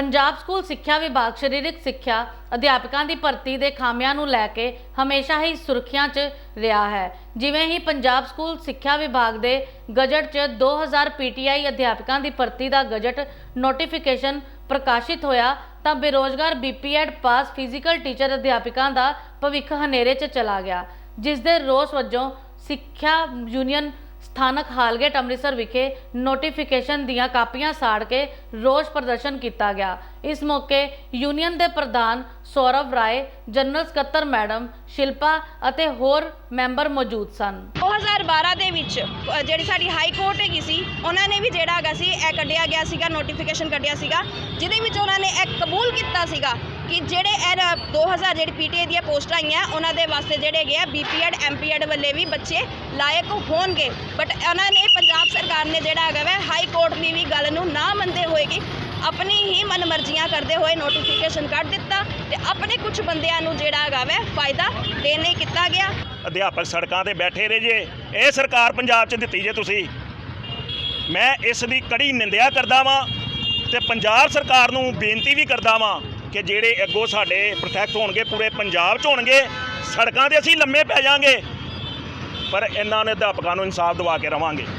Punjab school ਸਿੱਖਿਆ ਵਿਭਾਗ ਸਰੀਰਕ ਸਿੱਖਿਆ ਅਧਿਆਪਕਾਂ ਦੀ ਭਰਤੀ ਦੇ ਖਾਮਿਆਂ ਨੂੰ ਲੈ ਕੇ ਹਮੇਸ਼ਾ ਹੀ ਸੁਰਖੀਆਂ 'ਚ ਰਿਹਾ ਹੈ। ਜਿਵੇਂ ਹੀ ਪੰਜਾਬ ਸਕੂਲ ਸਿੱਖਿਆ ਵਿਭਾਗ ਦੇ ਗਜਟ 'ਚ 2000 ਪੀਟੀਆਈ ਅਧਿਆਪਕਾਂ ਦੀ ਭਰਤੀ ਦਾ ਗਜਟ ਨੋਟੀਫਿਕੇਸ਼ਨ ਪ੍ਰਕਾਸ਼ਿਤ ਹੋਇਆ, ਤਾਂ ਬੇਰੋਜ਼ਗਾਰ ਬੀਪੀਐਡ ਪਾਸ ਫਿਜ਼ੀਕਲ ਟੀਚਰ ਅਧਿਆਪਕਾਂ ਦਾ ਭਵਿੱਖ ਹਨੇਰੇ 'ਚ ਚਲਾ ਗਿਆ, ਜਿਸ ਦੇ ਰੋਸ ਵਜੋਂ ਸਿੱਖਿਆ ਯੂਨੀਅਨ ਸਥਾਨਕ ਹਾਲਗੇਟ ਅੰਮ੍ਰਿਤਸਰ ਵਿਖੇ ਨੋਟੀਫਿਕੇਸ਼ਨ ਦੀਆਂ ਕਾਪੀਆਂ ਸਾੜ ਕੇ ਰੋਸ ਪ੍ਰਦਰਸ਼ਨ ਕੀਤਾ ਗਿਆ। ਇਸ ਮੌਕੇ ਯੂਨੀਅਨ ਦੇ ਪ੍ਰਧਾਨ ਸੌਰਵ ਰਾਏ ਜਨਰਲ ਸਕੱਤਰ ਮੈਡਮ ਸ਼ਿਲਪਾ ਅਤੇ ਹੋਰ ਮੈਂਬਰ ਮੌਜੂਦ ਸਨ। 2012 ਦੇ ਵਿੱਚ ਅ, ਜਿਹੜੀ ਸਾਡੀ ਹਾਈ ਕੋਰਟ ਹੈਗੀ ਸੀ ਉਹਨਾਂ ਨੇ ਵੀ ਜਿਹੜਾ ਹੈਗਾ ਸੀ ਇਹ ਕੱਢਿਆ ਗਿਆ ਸੀਗਾ ਨੋਟੀਫਿਕੇਸ਼ਨ ਕੱਢਿਆ ਸੀਗਾ ਜਿਹਦੇ ਵਿੱਚ ਉਹਨਾਂ ਨੇ ਇਹ ਕਬੂਲ ਕੀਤਾ ਸੀਗਾ ਕਿ ਜਿਹੜੇ ਇਹ 2000 ਜਿਹੜੀ ਪੀਟੀਏ ਦੀਆਂ ਪੋਸਟਾਂ ਆਈਆਂ, ਉਹਨਾਂ ਦੇ ਵਾਸਤੇ ਜਿਹੜੇ ਹੈਗੇ ਆ ਬੀਪੀਐਡ ਐਮਪੀਐਡ ਵੱਲੇ ਵੀ ਬੱਚੇ ਲਾਇਕ ਹੋਣਗੇ। ਬਟ ਉਹਨਾਂ ਨੇ ਪੰਜਾਬ ਸਰਕਾਰ ਨੇ ਜਿਹੜਾ ਹੈਗਾ ਵਾ ਹਾਈ ਕੋਰਟ ਦੀ ਵੀ ਗੱਲ ਨੂੰ ਨਾ ਮੰਨਦੇ ਹੋਏ ਕਿ ਆਪਣੀ ਹੀ ਮਨਮਰਜ਼ੀਆਂ ਕਰਦੇ ਹੋਏ ਨੋਟੀਫਿਕੇਸ਼ਨ ਕੱਢ ਦਿੱਤਾ ਤੇ ਆਪਣੇ ਕੁਝ ਬੰਦਿਆਂ ਨੂੰ ਜਿਹੜਾ ਹੈਗਾ ਵਾ ਫਾਇਦਾ ਦੇਣ ਲਈ ਕੀਤਾ ਗਿਆ। ਅਧਿਆਪਕ ਸੜਕਾਂ ਤੇ ਬੈਠੇ ਰਹੇ ਜੇ। ਇਹ ਸਰਕਾਰ ਪੰਜਾਬ 'ਚ ਦਿੱਤੀ ਜੇ ਤੁਸੀਂ। ਮੈਂ ਇਸ ਦੀ ਕੜੀ ਨਿੰਦਿਆ ਕਰਦਾ ਵਾਂ ਤੇ ਪੰਜਾਬ ਸਰਕਾਰ ਨੂੰ ਬੇਨਤੀ ਵੀ ਕਰਦਾ ਵਾਂ ਕਿ ਜਿਹੜੇ ਅੱਗੋਂ ਸਾਡੇ ਪ੍ਰੋਟੈਕਟ ਹੋਣਗੇ, ਪੂਰੇ ਪੰਜਾਬ 'ਚ ਹੋਣਗੇ, ਸੜਕਾਂ ਤੇ ਅਸੀਂ ਲੰਮੇ ਪੈ ਜਾਾਂਗੇ। ਪਰ ਇਹਨਾਂ ਨੇ ਅਧਿਆਪਕਾਂ ਨੂੰ ਇਨਸਾਫ ਦਿਵਾ ਕੇ ਰਵਾਂਗੇ।